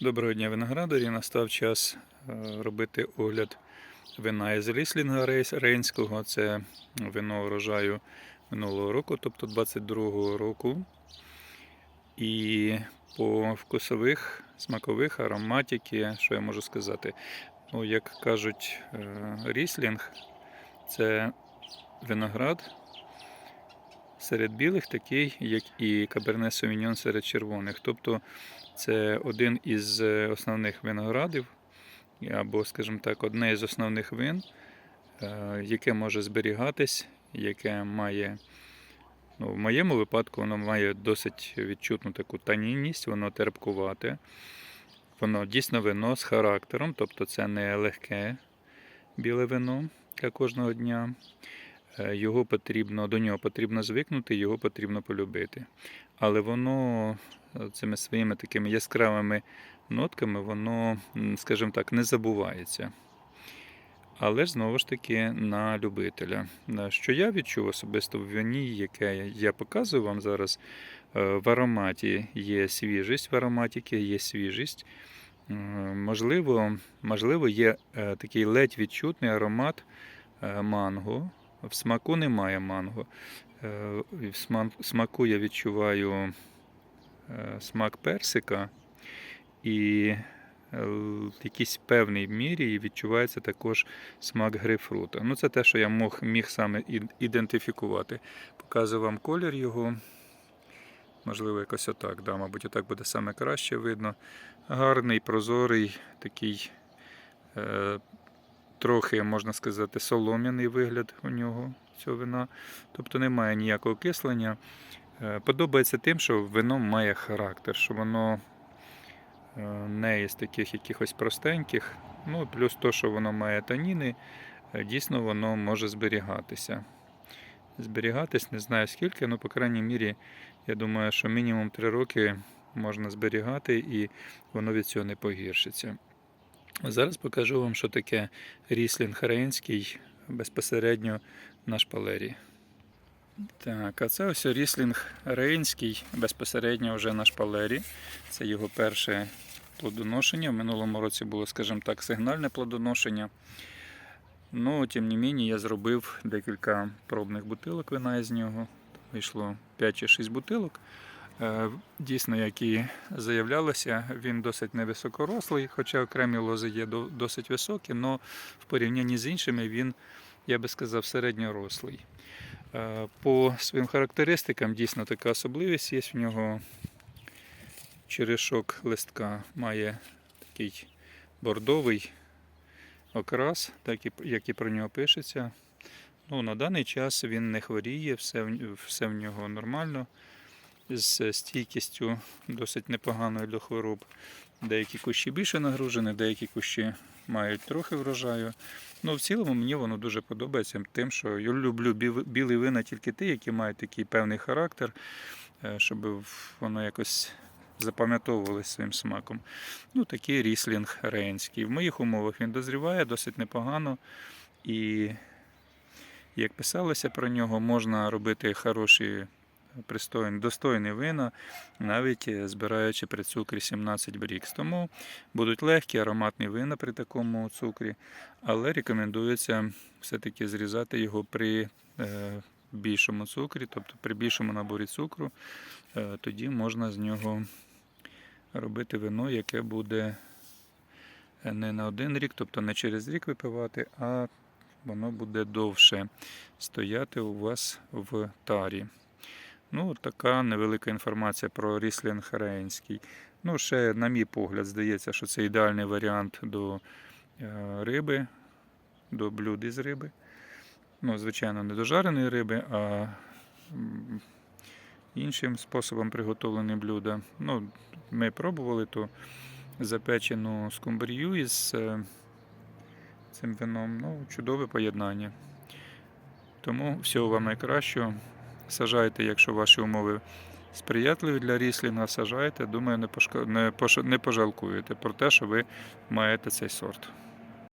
Доброго дня, виноградарі. Настав час е, робити огляд вина із ріслінга рейнського. Це вино урожаю минулого року, тобто 22-го року. І по вкусових, смакових, ароматики, що я можу сказати? Ну, як кажуть, е, ріслінг це виноград серед білих, такий, як і каберне Совіньон серед червоних. Тобто це один із е, основних виноградів, або, скажімо так, одне із основних вин, е, яке може зберігатись, яке має, ну, в моєму випадку, воно має досить відчутну таку танінність, воно терпкувате. Воно дійсно вино з характером, тобто це не легке біле вино для кожного дня. Е, Його потрібно, до нього потрібно звикнути, його потрібно полюбити. Але воно е, цими своїми такими яскравими нотками, воно, скажімо так, не забувається. Але знову ж таки на любителя. Е, Що я відчув особисто в вині, яке я показую вам зараз, в ароматі є свіжість, в ароматіки є свіжість. Можливо, можливо, є такий ледь відчутний аромат манго. В смаку немає манго. Е, В смаку я відчуваю е, смак персика і е, в якійсь певній мірі відчувається також смак грейпфрута. Ну, це те, що я мог, міг саме ідентифікувати. Показую вам колір його. Можливо, якось отак. Да, мабуть, отак буде саме краще видно. Гарний, прозорий, такий е, трохи, можна сказати, солом'яний вигляд у нього, цього вина. Тобто немає ніякого кислення. Е, Подобається тим, що вино має характер, що воно е, не із таких якихось простеньких. Ну, плюс то, що воно має таніни, е, дійсно воно може зберігатися. Зберігатись не знаю скільки, але, по крайній мірі, я думаю, що мінімум 3 роки можна зберігати і воно від цього не погіршиться. Зараз покажу вам, що таке ріслінг рейнський безпосередньо на шпалері. Так, а це ось ріслінг рейнський безпосередньо вже на шпалері. Це його перше плодоношення. В минулому році було, скажімо так, сигнальне плодоношення. Ну, тим не мені, я зробив декілька пробних бутилок вина із нього. Вийшло 5 чи 6 бутилок. Е, Дійсно, як і заявлялося, він досить невисокорослий, хоча окремі лози є досить високі, але в порівнянні з іншими він, я би сказав, середньорослий. Е, По своїм характеристикам дійсно така особливість є. В нього черешок листка має такий бордовий окрас, так і, як і про нього пишеться. Ну, на даний час він не хворіє, все, все в нього нормально з стійкістю досить непоганою до хвороб. Деякі кущі більше нагружені, деякі кущі мають трохи врожаю. Ну, в цілому мені воно дуже подобається тим, що я люблю білі вина тільки ті, які мають такий певний характер, е, щоб воно якось запам'ятовувалося своїм смаком. Ну, такий ріслінг рейнський. В моїх умовах він дозріває досить непогано. І як писалося про нього, можна робити хороші пристойні, достойні вина, навіть е, збираючи при цукрі 17 брікс. Тому будуть легкі ароматні вина при такому цукрі, але рекомендується все-таки зрізати його при е, більшому цукрі, тобто при більшому наборі цукру. Е, тоді можна з нього робити вино, яке буде не на один рік, тобто не через рік випивати, а воно буде довше стояти у вас в тарі. Ну, така невелика інформація про ріслінг рейнський. Ну, ще, на мій погляд, здається, що це ідеальний варіант до е, риби, до блюд із риби. Ну, звичайно, не до жареної риби, а іншим способом приготовлені блюда. Ну, ми пробували ту запечену скумбрію із е, цим вином. Ну, чудове поєднання. Тому всього вам найкращого. Сажайте, якщо ваші умови сприятливі для ріслінга, сажайте. Думаю, не, пошка... не, пош... не пожалкуєте про те, що ви маєте цей сорт.